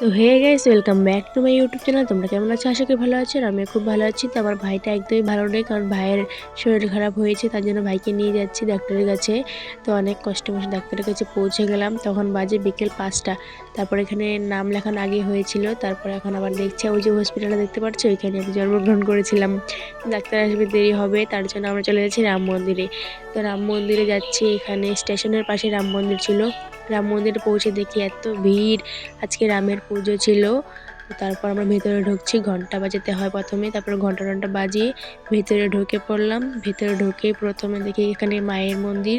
তো hey guys, welcome back to my YouTube channel. তোমরা কেমন আছো? আশা করি ভালো আছো আর আমি খুব ভালো আছি। তো আমার ভাইটা একদমই ভালো নেই, কারণ ভাইয়ের শরীর খারাপ হয়েছে, তার জন্য ভাইকে নিয়ে যাচ্ছি ডাক্তারের কাছে। তো অনেক কষ্ট মষ্ট ডাক্তারের কাছে পৌঁছে গেলাম। তখন বাজে বিকেল পাঁচটা। তারপর এখানে নাম লেখানো আগে হয়েছিল। তারপর এখন আবার দেখছি, ওই যে হসপিটালে দেখতে পাচ্ছ? ওইখানে আমি জন্মগ্রহণ করেছিলাম। ডাক্তার আসবে দেরি হবে, তার জন্য আমরা চলে যাচ্ছি রাম মন্দিরে। তো রাম মন্দিরে যাচ্ছি, এখানে স্টেশনের পাশে রাম মন্দির ছিল। রাম মন্দিরে পৌঁছে দেখি এত ভিড়। আজকে রামের পুজো ছিল। তারপর আমরা ভেতরে ঢুকছি, ঘণ্টা বাজাতে হয় প্রথমে। তারপর ঘণ্টা টন্টা বাজিয়ে ভেতরে ঢুকে পড়লাম। ভেতরে ঢুকে প্রথমে দেখি এখানে মায়ের মন্দির।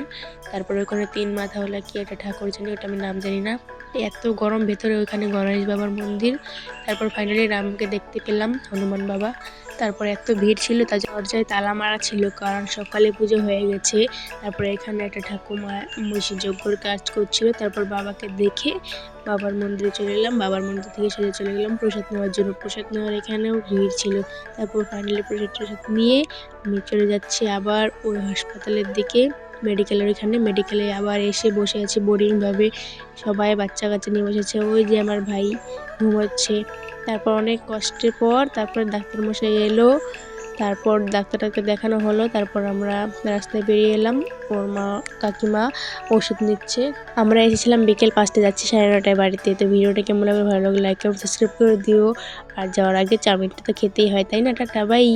তারপরে ওখানে তিন মাথা হলো কি একটা ঠাকুর ছিল, ওটা আমি নাম জানি না। এত গরম ভেতরে ওখানে গণেশ বাবার মন্দির। তারপর ফাইনালি রামকে দেখতে পেলাম, হনুমান বাবা। তারপর এত ভিড় ছিল, তার দরজায় তালা মারা ছিল, কারণ সকালে পুজো হয়ে গেছে। তারপরে এখানে একটা ঠাকুমা মহিষী যজ্ঞর কাজ করছিল, তারপর বাবাকে দেখে বাবার মন্দিরে চলে এলাম। বাবার মন্দির থেকে সোজা চলে গেলাম। প্রসাদ নেওয়ার জন্য প্রসাদ নেওয়ার এখানেও ভিড় ছিল। তারপর ফাইনালি প্রসাদ টসাদ নিয়ে আমি চলে যাচ্ছি আবার ওই হাসপাতালের দিকে, মেডিকেলের ওইখানে। মেডিকেলে আবার এসে বসে আছে বোরিংভাবে। সবাই বাচ্চা কাচ্চা নিয়ে বসেছে। ওই যে আমার ভাই ঘুমোচ্ছে। তারপর অনেক কষ্টের পর তারপর ডাক্তার মশাই এলো। তারপর ডাক্তারটাকে দেখানো হলো। তারপর আমরা রাস্তায় বেরিয়ে এলাম। ওর মা, কাকিমা ওষুধ নিচ্ছে। আমরা এসেছিলাম বিকেল পাঁচটা যাচ্ছি সাড়ে নটায় বাড়িতে। তো ভিডিওটা কেমন লাগবে ভালো লাগলে লাইক এবং সাবস্ক্রাইব করে দিও। আর যাওয়ার আগে চাউমিনটা তো খেতেই হয়, তাই না? Tata bye